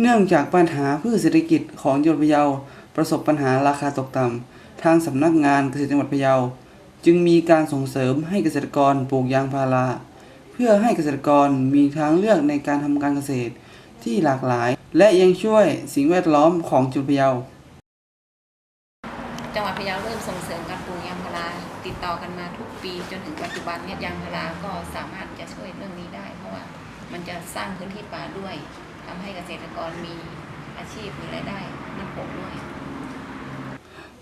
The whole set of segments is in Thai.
เนื่องจากปัญหาพืชเศรษฐกิจของจังหวัดพะเยาประสบปัญหาราคาตกต่ำทางสำนักงานเกษตรจังหวัดพะเยา จึงมีการส่งเสริมให้เกษตรกรปลูกยางพารา เพื่อให้เกษตรกรมีทางเลือกในการทำการเกษตรที่หลากหลาย และยังช่วยสิ่งแวดล้อมของจังหวัดพะเยา จังหวัดพะเยาเริ่มส่งเสริมการปลูกยางพาราติดต่อกันมาทุกปีจนถึงปัจจุบันเนี่ยยางพาราก็สามารถจะช่วยเรื่องนี้ได้ เพราะว่ามันจะสร้างพื้นที่ป่าด้วย ทำให้เกษตรกรมีอาชีพมีรายได้มั่นคงด้วย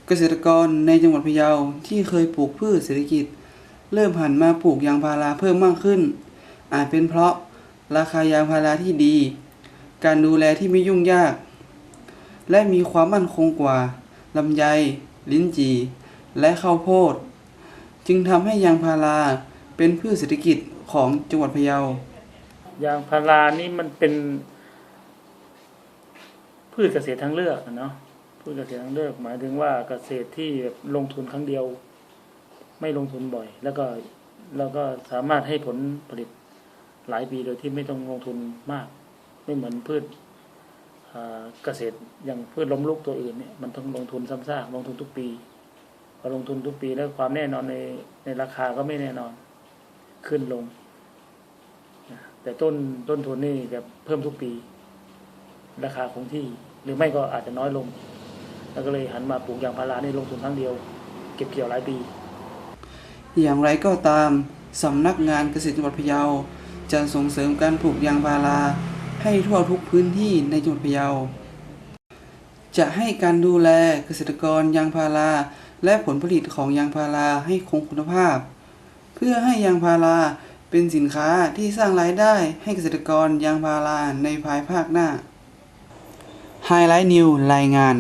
เกษตรกรในจังหวัดพะเยาที่เคยปลูกพืชเศรษฐกิจ เริ่มหันมาปลูกยางพาราเพิ่มมากขึ้น อาจเป็นเพราะราคายางพาราที่ดี การดูแลที่ไม่ยุ่งยาก และมีความมั่นคงกว่าลำไย ลิ้นจี่ และข้าวโพด จึงทำให้ยางพาราเป็นพืชเศรษฐกิจของจังหวัดพะเยายางพารานี่มันเป็น พืชเกษตรทางเลือกอะเนาะพืชเกษตรทางเลือกหมายถึงว่าเกษตรที่ลงทุนครั้งเดียว ไม่ลงทุนบ่อย แล้วก็แล้วก็สามารถให้ผลผลิตหลายปีโดยที่ไม่ต้องลงทุนมาก ไม่เหมือนพืชเกษตรอย่างพืชล้มลุกตัวอื่นเนี่ยมันต้องลงทุนซ้ำซากลงทุนทุกปีพอลงทุนทุกปีแล้วความแน่นอนในในราคาก็ไม่แน่นอนขึ้นลง แต่ต้นต้นทุนนี่จะเพิ่มทุกปี ราคาคงที่ หรือไม่ก็อาจจะน้อยลง แล้วก็เลยหันมาปลูกยางพาราในลงทุนครั้งเดียว เก็บเกี่ยวหลายปี อย่างไรก็ตามสำนักงานเกษตรจังหวัดพะเยา จะส่งเสริมการปลูกยางพาราให้ทั่วทุกพื้นที่ในจังหวัดพะเยา จะให้การดูแลเกษตรกรยางพาราและผลผลิตของยางพาราให้คงคุณภาพ เพื่อให้ยางพาราเป็นสินค้าที่สร้างรายได้ให้เกษตรกรยางพาราในภายภาคหน้า ไฮไลท์นิวรายงาน